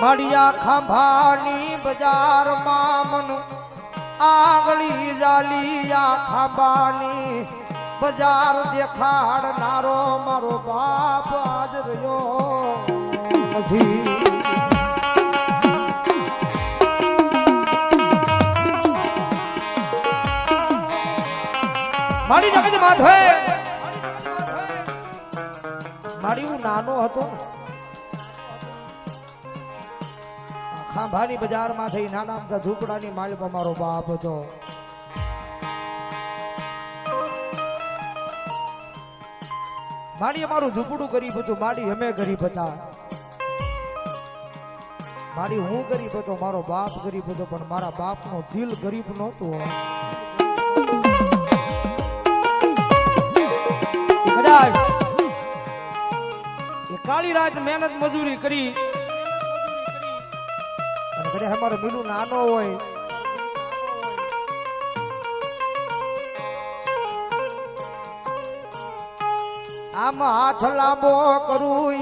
મળ્યા ખાંભાની બજારમાં મન આગળી જાલિયા ખાંભાની બજાર દેખાડનારો મારો બાપ આજ રહ્યો નથી. મારી નગજ માધવે. મારી હું નાનો હતો ખાંભાની બજારમાં નાના અમથા ઝૂંપડાની માલિક અમારો બાપ હતો માડી અમારું ઝૂંપડું ગરીબ હતું મારી અમે ગરીબ હતા. મારી હું ગરીબ હતો, મારો બાપ ગરીબ હતો, પણ મારા બાપનો દિલ ગરીબ નહોતું. કદાચ કાળી રાત મહેનત મજૂરી કરી કદાચ અમારો મીનું નાનો હોય. આમ હાથ લાંબો કરું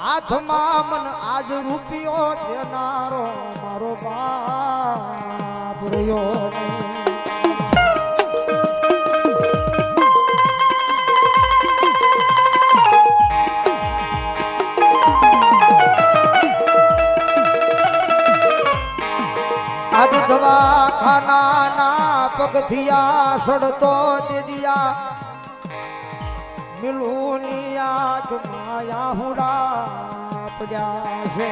હાથમાં મન આજ રૂપિયો દેનારો મારો બાપ રહ્યો નહીં. આજ દવાખાનાના પગથિયા સડતો દીદિયા મિલુની આજ માયા હુડા પડ્યા છે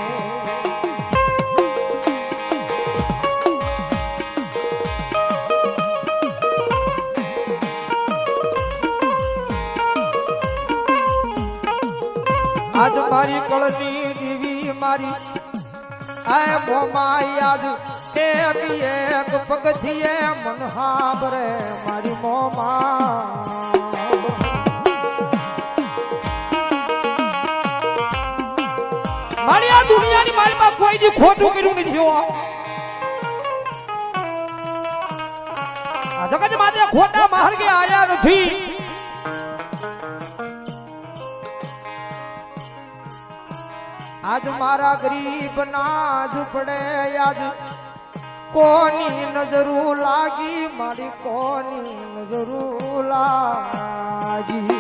આજ મારી કળની દીવી મારી આ મોમાઈ આજ એક એક પગથિયે મન હાબરે મારી મોમા. મારી આ દુનિયાની પાસે કોઈ દી ખોટું કર્યું નથી જો જગત માટે ખોટા માર્ગે આયા નથી. આજ મારા ગરીબ ના ઝૂપડે આજ કોની નજરું લાગી, મારી કોની નજરું લાગી.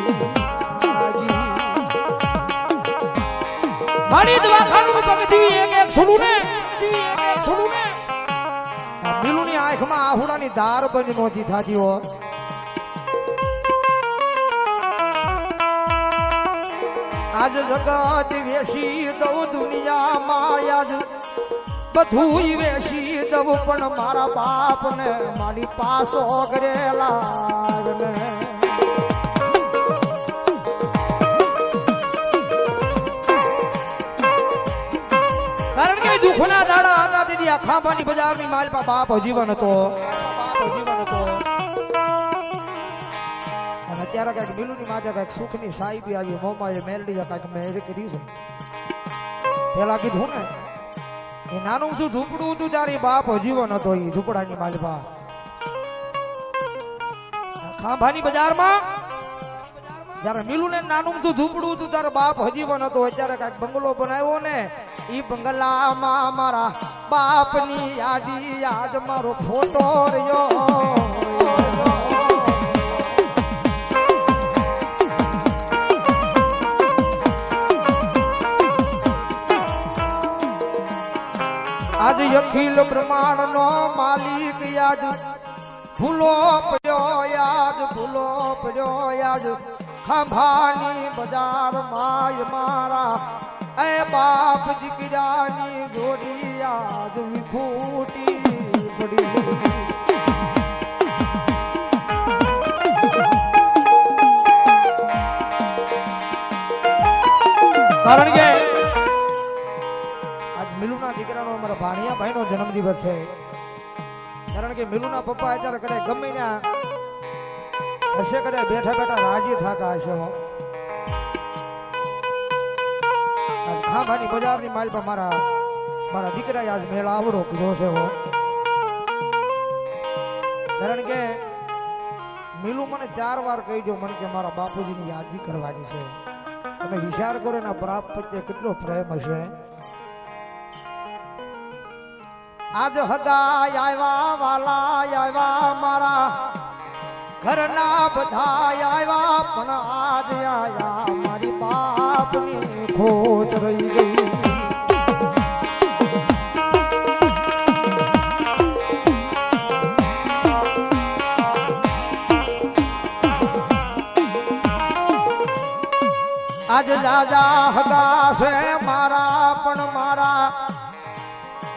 મારી દવાખાનું પગથી એક એક છોડું ને છોડું ને બિલુની આંખમાં આહુડાની ધાર બંધ નહોતી થતી હો આજ જગત વેસી દઉં દુનિયામાં, આજ બધું વેસી દઉં પણ મારા બાપને મારી પાસો કારણ કે દુઃખના દાડા હતા દીદી આખા ખાંભાની બજારની માલપા બાપ જીવન હતો. અત્યારે કંઈક મિલુની માથે કંઈક સુખની સાહેબી આવી, મોમાં મેલડી કંઈક મેં કરી છે. પેલા કીધું ને નાનું શું ઝૂંપડું હતું ત્યારે બાપ હજીવો નતો એ ઝૂંપડાની માલપા ખાંભાની બજારમાં જયારે મિલું ને નાનું તું ઝૂંપડું તું તારો બાપ હજીવન હતો. અત્યારે કંઈક બંગલો બનાવ્યો ને એ બંગલામાં મારા બાપની યાદી આજ મારો ફોટો રહ્યો. આજ અખિલ બ્રહ્માંડ નો માલિક આજ ભૂલો પડ્યો આજ ભૂલો પડ્યો આજ ખંભાની બજાર માય મારા. એ બાપ દીકરાની જોડી આજ વિખૂટી પડી. ભાઈનો જન્મદિવસ છે. કારણ કે મિલુના પપ્પા અત્યારે કદાચ ગમે ત્યાં હશે, કદાચ બેઠા બેઠા રાજી થતા હશે. ખાંભાની બજારની માલ પર મારા મારા દીકરાએ આજ મેળ આવડો કીધો છે કારણ કે મિલુ મને ચાર વાર કહી દો મને કે મારા બાપુજીની યાદી કરવાની છે. તમે વિચાર કરો એના પ્રાપ્ત કેટલો પ્રેમ હશે. આજ હગાય આવ્યા વાલા આવ્યા મારા. ઘરના બધા આવ્યા, પણ આજ આયા મારી બાપની ખોટ રહી ગઈ. આજ દાદા હદા છે મારા, પણ મારા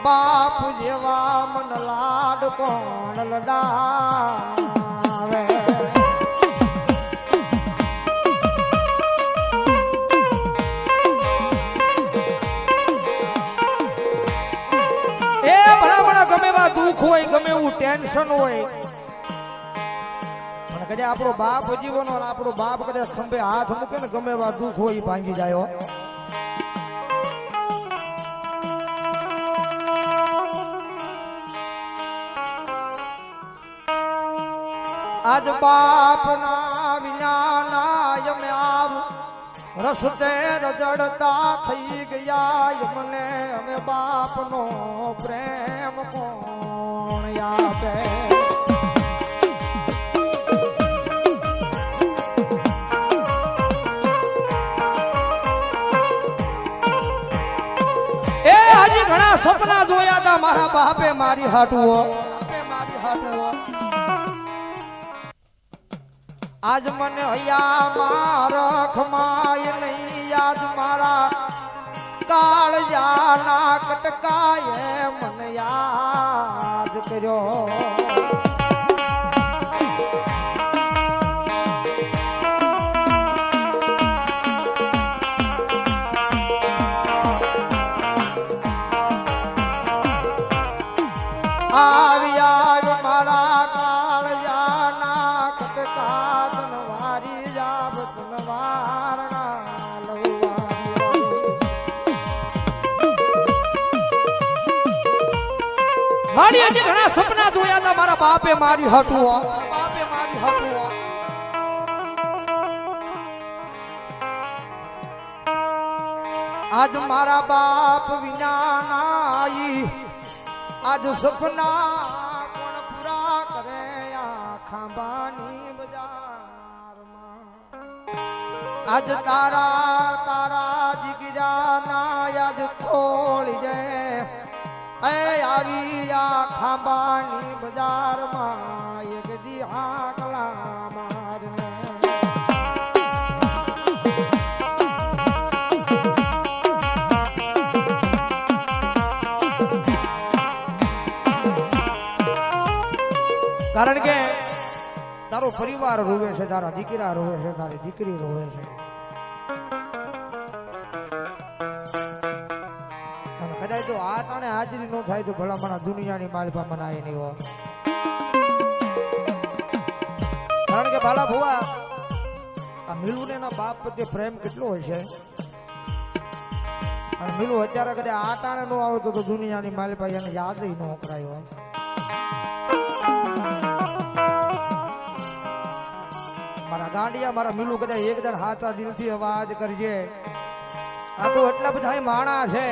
બાપ જેવા મન લાડ કોણ લડાવે? એ ભલા ભલા ગમે એવા દુઃખ હોય, ગમે એવું ટેન્શન હોય. કદાચ આપણો બાપ જીવનો આપણો બાપ કદાચ ખંભે હાથ મૂકે ને ગમે એવા દુઃખ હોય ભાંગી જાય આજ બાપના વિનાના યમે આવ રસ્તે રજડતા થઈ ગયા મને હવે બાપનો પ્રેમ કોણ આપે? એ હજી ઘણા સપના જોયા હતા મારા બાપે મારી હાટુઓ. મારી હાટુઓ. આજ મને હૈયા મારા ખમાય નહીં આજ મારા કાળજાના કટકાએ મને યાદ કર્યો. મારા બાપે મારી હટું. બાપે મારી હટું. આજ મારા બાપ વિના નાઈ, આજ સપના કોણ પૂરા કરે આ ખાંબાની બજારમાં આજ તારા તારા જીગરાના આજ ખોળી જાય આવી આ ખાંબાની બજારમાં એક જી આકલા મારને. કારણ કે તારો પરિવાર રોવે છે, તારા દીકરા રોવે છે, તારી દીકરી રોવે છે. અને તો આ ટાણે હાજરી ન થાય તો ભલામણા દુનિયાની માલપા મનાય નહીં હો. કારણ કે બાલા ભુવા, આ મિલુને એના બાપ પ્રત્યે પ્રેમ કેટલો હોય છે? અને મિલુ અત્યારે કદાચ આ ટાણે ન આવતો તો દુનિયાની માલપા એને યાદ ન કરાયો મારા ગાંડિયા, મારા મિલુ કદાચ એકદમ હાથા દિલથી અવાજ કરજે. આ તો એટલા બધા માણા છે.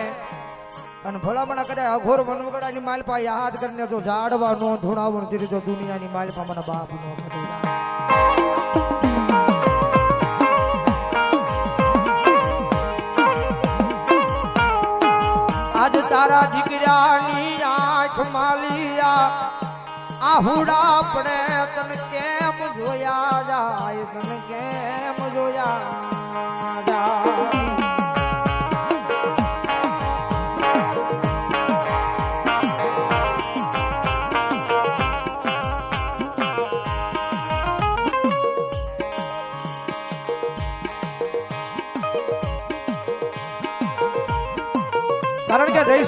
અને ભલામણા કર્યા અઘોર વનવગડાની માલપા યાદ કરીને તો જાડવા નો ધૂણાવું નથી તો દુનિયાની માલપા મને બાપ નો. આજ તારા દીકરાની આંખ માલિયા આહુડા પડે, તને કેમ જોયા જાય, તને કેમ જોયા જાય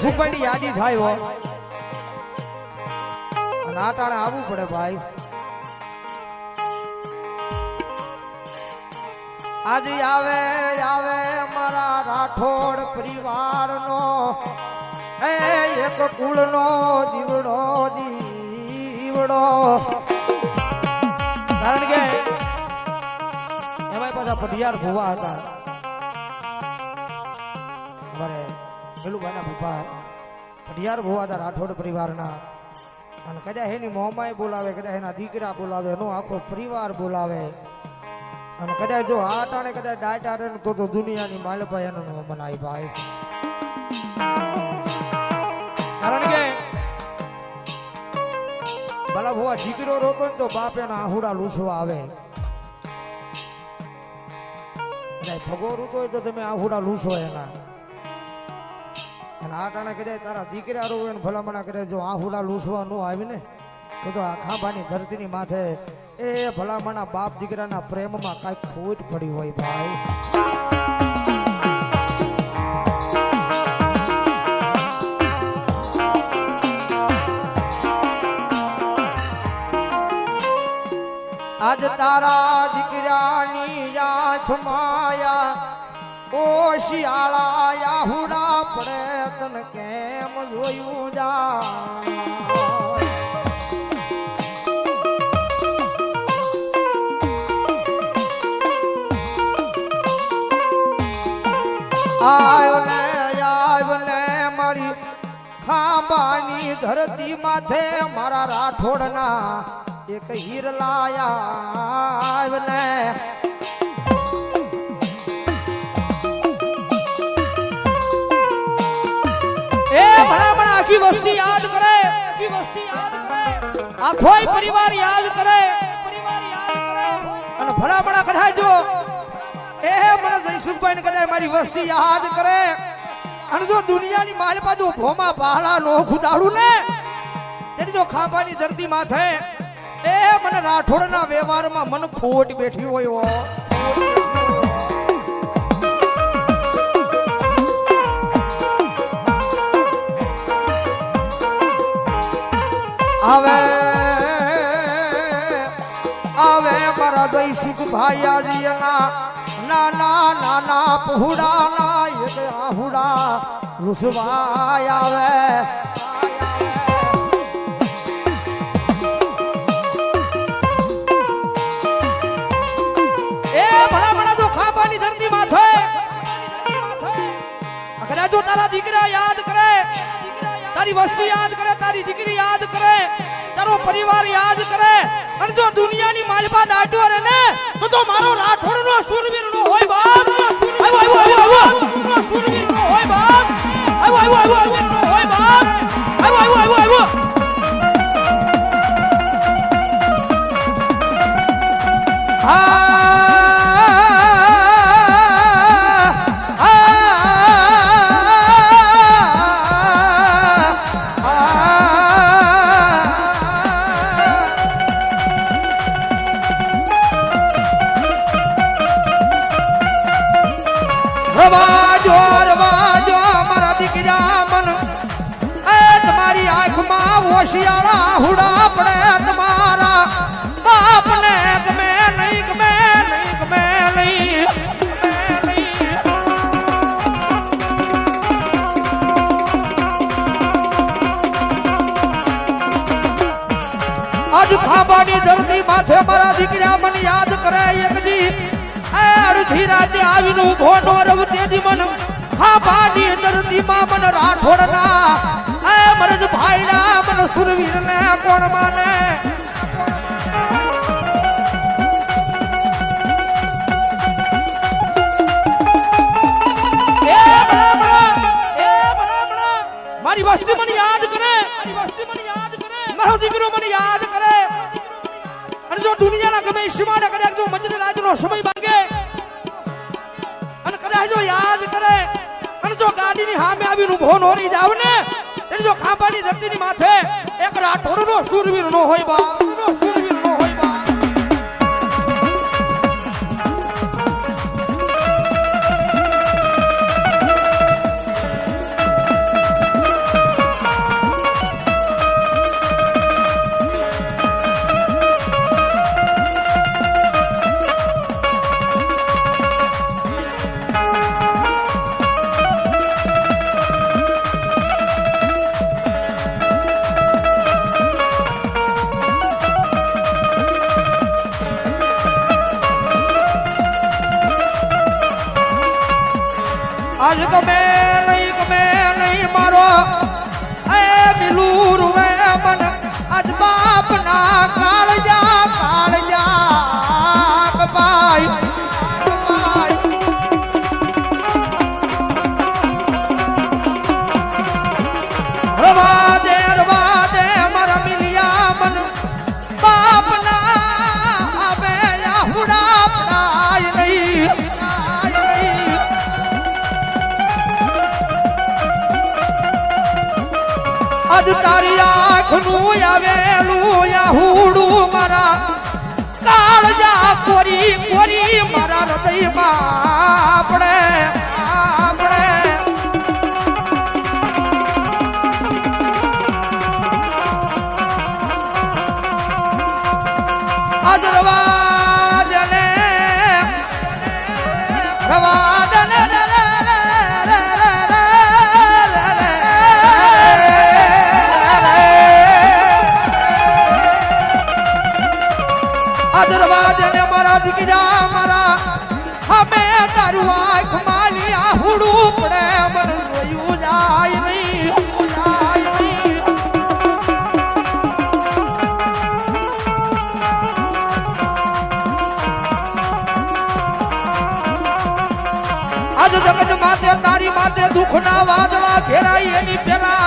કે યાદી થાય હો. આ આવવું પડે ભાઈ. આજે આવે આવે મારા રાઠોડ પરિવારનો. એ એક કુળનો દીવડો દીવડો. કારણ કે એમાં પાછા પઢિયાર ભુવા હતા. અમારે પેલું ભાઈના ભૂપા અઢિયાર ભુવાદા રાઠોડ પરિવારના. અને કદાચ એની મોમાય બોલાવે, કદાચ એના દીકરા બોલાવે, એનો આખો પરિવાર બોલાવે. અને કદાચ જો આ ટાણે કદાચ ડાટ આટે તો તો દુનિયાની માલભાઈ એનો મનાય ભાઈ. કારણ કે ભલા ભુવા દીકરો રોકો ને તો બાપ એના આહુડા લૂછવા આવે. ભગો હોય તો તમે આહુડા લૂછો એના. અને આ ટાણે કદાચ તારા દીકરા રોવે ને ભલામણા કરે, જો આહુડા લૂસવા ન આવી ને, તો તો આ ખાંભાની ધરતીની માથે એ ભલામણા બાપ દીકરાના પ્રેમમાં કાંઈક ખોટ પડી હોય ભાઈ. આજ તારા દીકરાની આંખ માયા, ઓ શિયાળા યાહુડા પડે. જોયું જા આયો ને આયો ને મારી ખાંબાની ધરતી માથે મારા રાઠોડના એક હીર લાયા. ને વસ્તી યાદ કરે, આખી વસ્તી યાદ કરે. આખોય પરિવાર યાદ કરે. પરિવાર યાદ કરે અને ભલા ભલા કઢાય જો એ મને જયસુખભાઈ ને કદાચ મારી વસ્તી યાદ કરે. અને જો દુનિયાની માલ બાજુ ભોમા પહાડા નો ખુદાડું ને તેની જો ખાવાની ધરતી માથે, એ મને રાઠોડના વ્યવહારમાં મન ખોટ બેઠી હોય આવે આવે મારા દઈશુક ભાઈયાજીના નાના નાના પહુડા, ના, એક આહુડા લુસવાય આવે. જો તારા દીકરા યાદ કરે તારી વસ્તી યાદ કરે, તારી દીકરી યાદ કરે, તારો પરિવાર યાદ કરે. અને જો દુનિયાની માલપા દાટ્યો રે ને, તો તો મારો રાઠોડ નો સુરવીર નો હોય બાપ. આવ્યો આવ્યો આવ્યો સુરવીર નો હોય બાપ. આવ્યો આવ્યો આવ્યો માથે મારા દીકરા મને યાદ કરે એકજી અડધી રાતે આવીને ઊભો નો રવ તેજી મન. ખાંભાની ધરતીમાં મન રાઠોડના. એ મરજ ભાઈડા મન સુરવીર ને કોણ માને. મારી વસ્તી મને યાદ કરે. મારી વસ્તી મને યાદ કરે. મારો દીકરો મને યાદ દુનિયાના ગમે ઈશ્વર કદાચ જો મંજર રાજનો સમય ભાગે. અને કદાચ જો યાદ કરે, અને જો ગાડીની સામે આવીને ઊભો નો રહી જાવ ને એટલે જો ખાંભાની ધરતીની માથે એક રાઠોડનો સુરવીર નો હોય બા નો સુરવીર કોરી કોરી મારા હૃદયમાં આપણે આપણે આજ રવાજને મારા દીકરા મારા અમે તારું આંખ માલી આહુડું પડે મન જોયું જાય નહીં આજ જગત માતે તારી માતે દુઃખના વાદળા ઘેરાઈ એની પેલા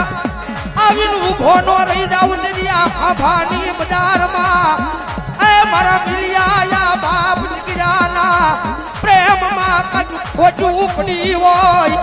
આવીને ઊભો નો રહી જાવ તેની આભાની બજારમાં મારા મિલિયા બાપ દીકરાના પ્રેમમાં કદ ખોટું ઉપડી હોય.